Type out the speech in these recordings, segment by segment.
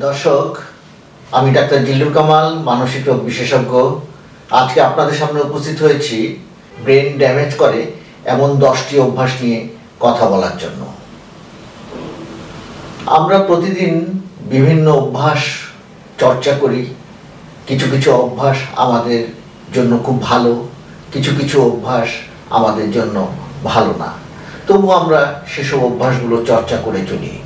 দর্শক, আমি ডাক্তার জিল্লুর কামাল, মানসিক রোগ বিশেষজ্ঞ। আজকে আপনাদের সামনে উপস্থিত হয়েছি ব্রেন ড্যামেজ করে এমন দশটি অভ্যাস নিয়ে কথা বলার জন্য। আমরা প্রতিদিন বিভিন্ন অভ্যাস চর্চা করি। কিছু কিছু অভ্যাস আমাদের জন্য খুব ভালো, কিছু কিছু অভ্যাস আমাদের জন্য ভালো না। তবু আমরা সেসব অভ্যাসগুলো চর্চা করে চলি।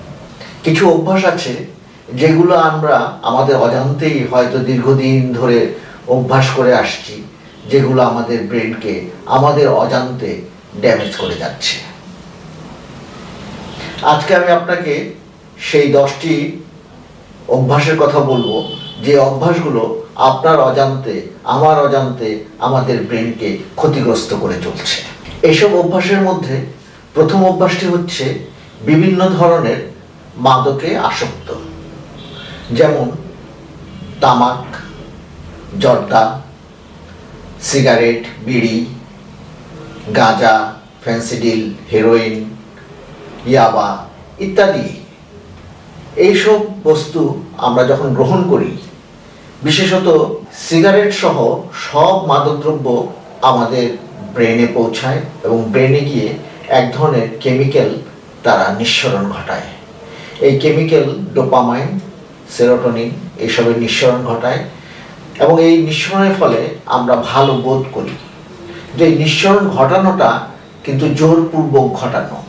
কিছু অভ্যাস আছে যেগুলো আমরা আমাদের অজান্তেই হয়তো দীর্ঘদিন ধরে অভ্যাস করে আসছি, যেগুলো আমাদের ব্রেনকে, আমাদের অজান্তে ড্যামেজ করে যাচ্ছে। আজকে আমি আপনাকে সেই দশটি অভ্যাসের কথা বলব, যে অভ্যাসগুলো আপনার অজান্তে, আমার অজান্তে আমাদের ব্রেনকে ক্ষতিগ্রস্ত করে চলছে। এসব অভ্যাসের মধ্যে প্রথম অভ্যাসটি হচ্ছে বিভিন্ন ধরনের মাদকে আসক্ত। যেমন তামাক, জর্দা, সিগারেট, বিড়ি, গাঁজা ফ্যান্সিডিল হেরোইন, ইয়াবা ইত্যাদি। এইসব বস্তু আমরা যখন গ্রহণ করি, বিশেষত সিগারেট সহ সব মাদকদ্রব্য আমাদের ব্রেনে পৌঁছায় এবং ব্রেনে গিয়ে এক ধরনের কেমিক্যাল তারা নিঃসরণ ঘটায়। এই কেমিক্যাল ডোপামাইন সেরোটোনিন এইসবের নিঃসরণ ঘটায় এবং এই নিঃসরণের ফলে আমরা ভালো বোধ করি। যে নিঃসরণ ঘটানোটা কিন্তু জোরপূর্বক ঘটানো।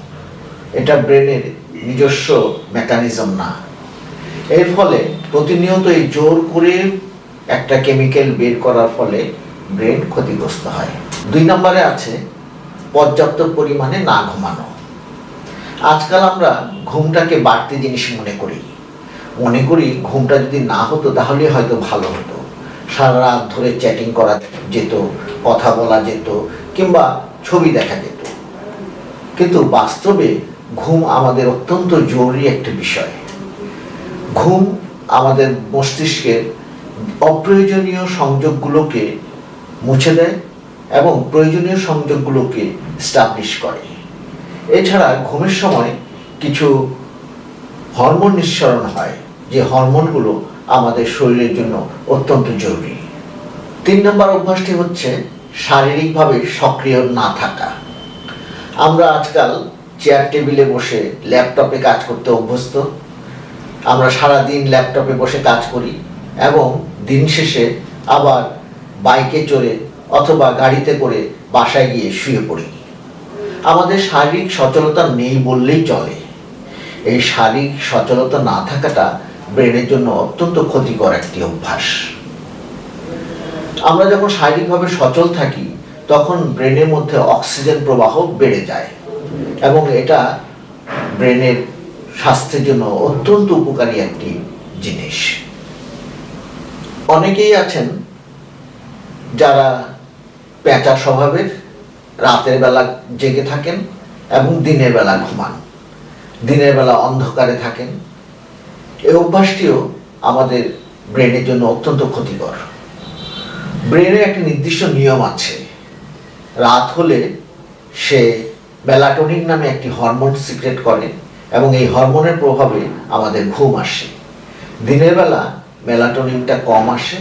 এটা ব্রেনের নিজস্ব মেকানিজম না। এর ফলে প্রতিনিয়ত এই জোর করে একটা কেমিক্যাল বের করার ফলে ব্রেন ক্ষতিগ্রস্ত হয়। দুই নম্বরে আছে পর্যাপ্ত পরিমাণে না ঘুমানো। আজকাল আমরা ঘুমটাকে বাড়তি জিনিস মনে করি। মনে করি ঘুমটা যদি না হতো তাহলে হয়তো ভালো হতো। সারা রাত ধরে চ্যাটিং করা যেত, কথা বলা যেত, কিংবা ছবি দেখা যেত। কিন্তু বাস্তবে ঘুম আমাদের অত্যন্ত জরুরি একটা বিষয়। ঘুম আমাদের মস্তিষ্কের অপ্রয়োজনীয় সংযোগগুলোকে মুছে দেয় এবং প্রয়োজনীয় সংযোগগুলোকে স্টাবলিশ করে। এছাড়া ঘুমের সময় কিছু হরমোন নিঃসরণ হয়। যে হরমোনগুলো আমাদের শরীরের জন্য অত্যন্ত জরুরি। তিন নম্বর অভ্যাসটি হচ্ছে শারীরিকভাবে সক্রিয় না থাকা। আমরা আজকাল চেয়ার টেবিলে বসে ল্যাপটপে কাজ করতে অভ্যস্ত। আমরা সারা দিন ল্যাপটপে বসে কাজ করি এবং দিন শেষে আবার বাইকে চড়ে অথবা গাড়িতে করে বাসায় গিয়ে শুয়ে পড়ি। আমাদের শারীরিক সচলতা নেই বললেই চলে। এই শারীরিক সচলতা না থাকাটা ব্রেনের জন্য অত্যন্ত ক্ষতিকর একটি অভ্যাস। আমরা যখন শারীরিকভাবে সচল থাকি, তখন ব্রেনের মধ্যে অক্সিজেন প্রবাহ বেড়ে যায় এবং এটা ব্রেনের স্বাস্থ্যের জন্য অত্যন্ত উপকারী একটি জিনিস। অনেকেই আছেন যারা পেঁচা স্বভাবের, রাতের বেলা জেগে থাকেন এবং দিনের বেলা ঘুমান। দিনের বেলা অন্ধকারে থাকেন। এই অভ্যাসটিও আমাদের ব্রেনের জন্য অত্যন্ত ক্ষতিকর। ব্রেনের একটা নির্দিষ্ট নিয়ম আছে। রাত হলে সে মেলাটোনিন নামে একটি হরমোন সিক্রেট করে এবং এই হরমোনের প্রভাবে আমাদের ঘুম আসে। দিনের বেলা মেলাটোনিনটা কম আসে।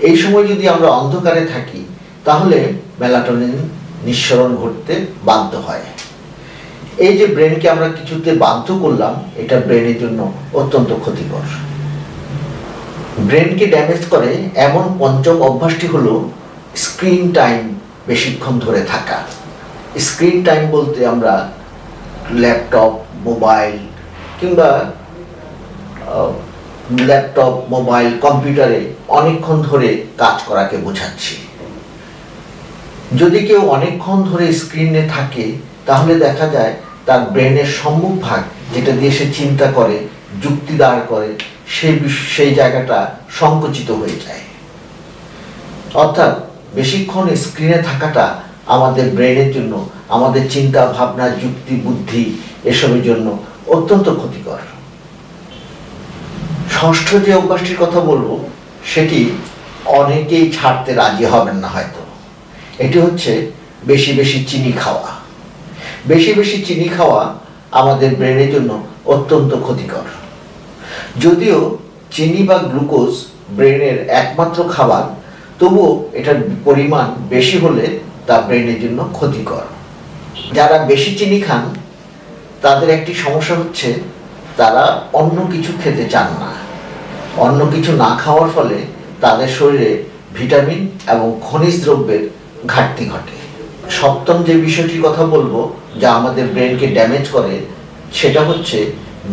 এই সময় যদি আমরা অন্ধকারে থাকি, তাহলে মেলাটোনিন নিঃসরণ ঘটতে বাধ্য হয়। এই যে ব্রেনকে আমরা কিছুতে বাধ্য করলাম, এটা ব্রেনের জন্য অত্যন্ত ক্ষতিকর। ব্রেনকে ড্যামেজ করে এমন পঞ্চম অভ্যাসটি হলো স্ক্রিন টাইম বেশিক্ষণ ধরে থাকা। স্ক্রিন টাইম বলতে আমরা ল্যাপটপ মোবাইল কিংবা ল্যাপটপ মোবাইল কম্পিউটারে অনেকক্ষণ ধরে কাজ করাকে বোঝাচ্ছি। যদি কেউ অনেকক্ষণ ধরে স্ক্রিনে থাকে তাহলে দেখা যায় তার ব্রেনের সম্মুখ ভাগ যেটা দিয়ে সে চিন্তা করে, যুক্তি দাঁড় করে সেই সেই জায়গাটা সংকুচিত হয়ে যায়। অর্থাৎ বেশিক্ষণ স্ক্রিনে থাকাটা আমাদের ব্রেনের জন্য, আমাদের চিন্তা, ভাবনা, যুক্তি, বুদ্ধি এসবের জন্য অত্যন্ত ক্ষতিকর। ষষ্ঠ যে অভ্যাসটির কথা বলব, সেটি অনেকেই ছাড়তে রাজি হবেন না হয়তো। এটি হচ্ছে বেশি বেশি চিনি খাওয়া। বেশি বেশি চিনি খাওয়া আমাদের ব্রেনের জন্য অত্যন্ত ক্ষতিকর। যদিও চিনি বা গ্লুকোজ ব্রেনের একমাত্র খাবার, তবুও এটার পরিমাণ বেশি হলে তা ব্রেনের জন্য ক্ষতিকর। যারা বেশি চিনি খান, তাদের একটি সমস্যা হচ্ছে তারা অন্য কিছু খেতে চান না। অন্য কিছু না খাওয়ার ফলে তাদের শরীরে ভিটামিন এবং খনিজ দ্রব্যের ঘাটতি ঘটে। সপ্তম যে বিষয়টির কথা বলব যা আমাদের ব্রেনকে ড্যামেজ করে, সেটা হচ্ছে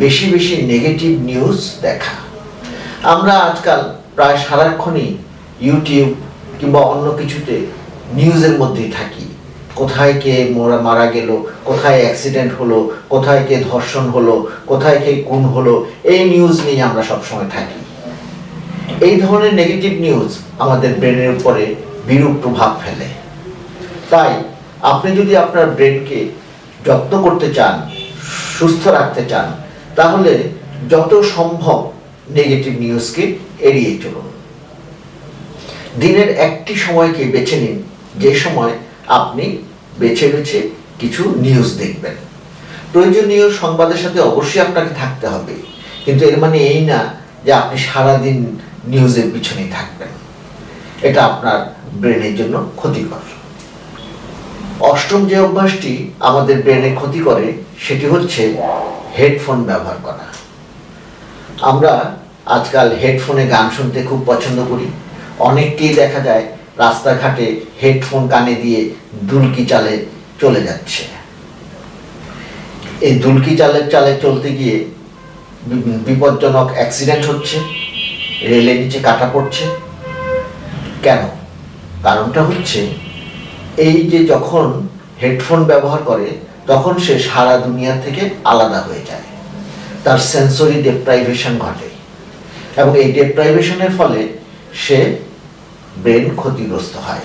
বেশি বেশি নেগেটিভ নিউজ দেখা। আমরা আজকাল প্রায় সারাক্ষণই ইউটিউব কিংবা অন্য কিছুতে নিউজের মধ্যেই থাকি। কোথায় কে মোরা, মারা গেল, কোথায় অ্যাক্সিডেন্ট হলো, কোথায় কে ধর্ষণ হলো, কোথায় কে খুন হলো, এই নিউজ নিয়ে আমরা সবসময় থাকি। এই ধরনের নেগেটিভ নিউজ আমাদের ব্রেনের উপরে বিরূপ প্রভাব ফেলে। তাই আপনি যদি আপনার ব্রেনকে যত্ন করতে চান, সুস্থ রাখতে চান, তাহলে যত সম্ভব নেগেটিভ নিউজকে এড়িয়ে চলুন। দিনের একটি সময়কে বেছে নিন, যে সময় আপনি বেছে বেছে কিছু নিউজ দেখবেন। প্রয়োজনীয় সংবাদের সাথে অবশ্যই আপনাকে থাকতে হবে, কিন্তু এর মানে এই না যে আপনি সারাদিন নিউজের পিছনেই থাকবেন। এটা আপনার ব্রেনের জন্য ক্ষতিকর। অষ্টম যে অভ্যাসটি আমাদের ব্রেনে ক্ষতি করে, সেটি হচ্ছে হেডফোন ব্যবহার করা। আমরা আজকাল হেডফোনে গান শুনতে খুব পছন্দ করি। অনেককেই দেখা যায় রাস্তাঘাটে হেডফোন কানে দিয়ে দুলকি চালে চলে যাচ্ছে। এই দুলকি চালের চালে চলতে গিয়ে বিপজ্জনক অ্যাক্সিডেন্ট হচ্ছে রেলের নিচে কাটা পড়ছে। কেন? কারণটা হচ্ছে, এই যে যখন হেডফোন ব্যবহার করে, তখন সে সারা দুনিয়া থেকে আলাদা হয়ে যায়। তার সেন্সরি ডেপ্রাইভেশন ঘটে। এবং এই ডেপ্রাইভেশনের ফলে সে ব্রেন ক্ষতিগ্রস্ত হয়।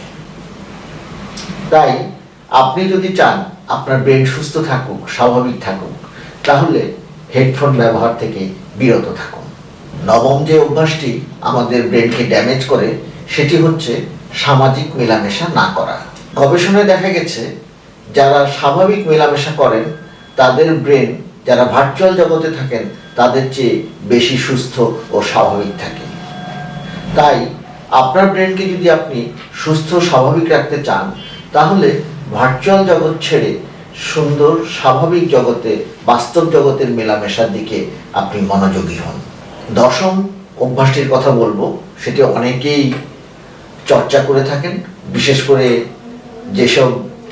তাই আপনি যদি চান আপনার ব্রেন সুস্থ থাকুক, স্বাভাবিক থাকুক, তাহলে হেডফোন ব্যবহার থেকে বিরত থাকুন। নবম যে অভ্যাসটি আমাদের ব্রেনকে ড্যামেজ করে, সেটি হচ্ছে সামাজিক মেলামেশা না করা। গবেষণায় দেখা গেছে যারা স্বাভাবিক মেলামেশা করেন, তাদের ব্রেন, যারা ভার্চুয়াল জগতে থাকেন, তাদের চেয়ে বেশি সুস্থ ও স্বাভাবিক থাকে। তাই আপনার ব্রেনকে যদি আপনি সুস্থ, স্বাভাবিক রাখতে চান, তাহলে ভার্চুয়াল জগৎ ছেড়ে সুন্দর, স্বাভাবিক জগতে, বাস্তব জগতের মেলামেশার দিকে আপনি মনোযোগী হন। দশম অভ্যাসটির কথা বলব, সেটি অনেকেই চর্চা করে থাকেন, বিশেষ করে যেসব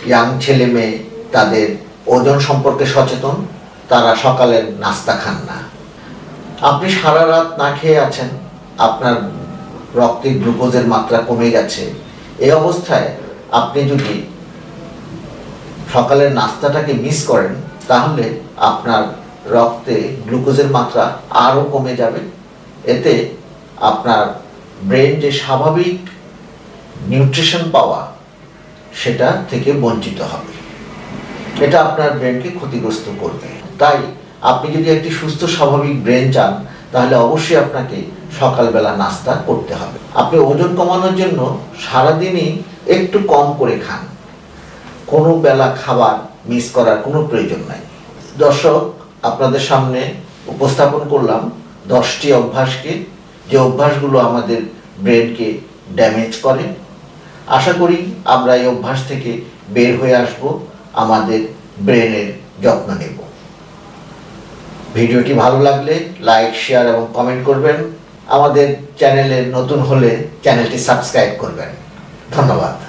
ইয়াং ছেলে মেয়ে তাদের ওজন সম্পর্কে সচেতন, তারা সকালের নাস্তা খান না। আপনি সারা রাত না খেয়ে আছেন, আপনার রক্তে গ্লুকোজের মাত্রা কমে গেছে। এই অবস্থায় আপনি যদি সকালের নাস্তাটাকে মিস করেন, তাহলে আপনার রক্তে গ্লুকোজের মাত্রা আরও কমে যাবে। এতে আপনার ব্রেন যে স্বাভাবিক নিউট্রিশন পাওয়া সেটা থেকে বঞ্চিত হবে। এটা আপনার ব্রেনকে ক্ষতিগ্রস্ত করবে। তাই আপনি যদি একটি সুস্থ, স্বাভাবিক ব্রেন চান, তাহলে অবশ্যই আপনাকে সকালবেলা নাস্তা করতে হবে। আপনি ওজন কমানোর জন্য সারাদিনই একটু কম করে খান। কোনো বেলা খাবার মিস করার কোনো প্রয়োজন নাই। দর্শক, আপনাদের সামনে উপস্থাপন করলাম দশটি অভ্যাসকে। যে অভ্যাসগুলো আমাদের ব্রেনকে ড্যামেজ করে আশা করি আমরা এই অভ্যাস থেকে বের হয়ে আসব, আমাদের ব্রেনের যত্ন নেব। ভিডিওটি ভালো লাগলে লাইক, শেয়ার এবং কমেন্ট করবেন। আমাদের চ্যানেলে নতুন হলে চ্যানেলটি সাবস্ক্রাইব করবেন। ধন্যবাদ।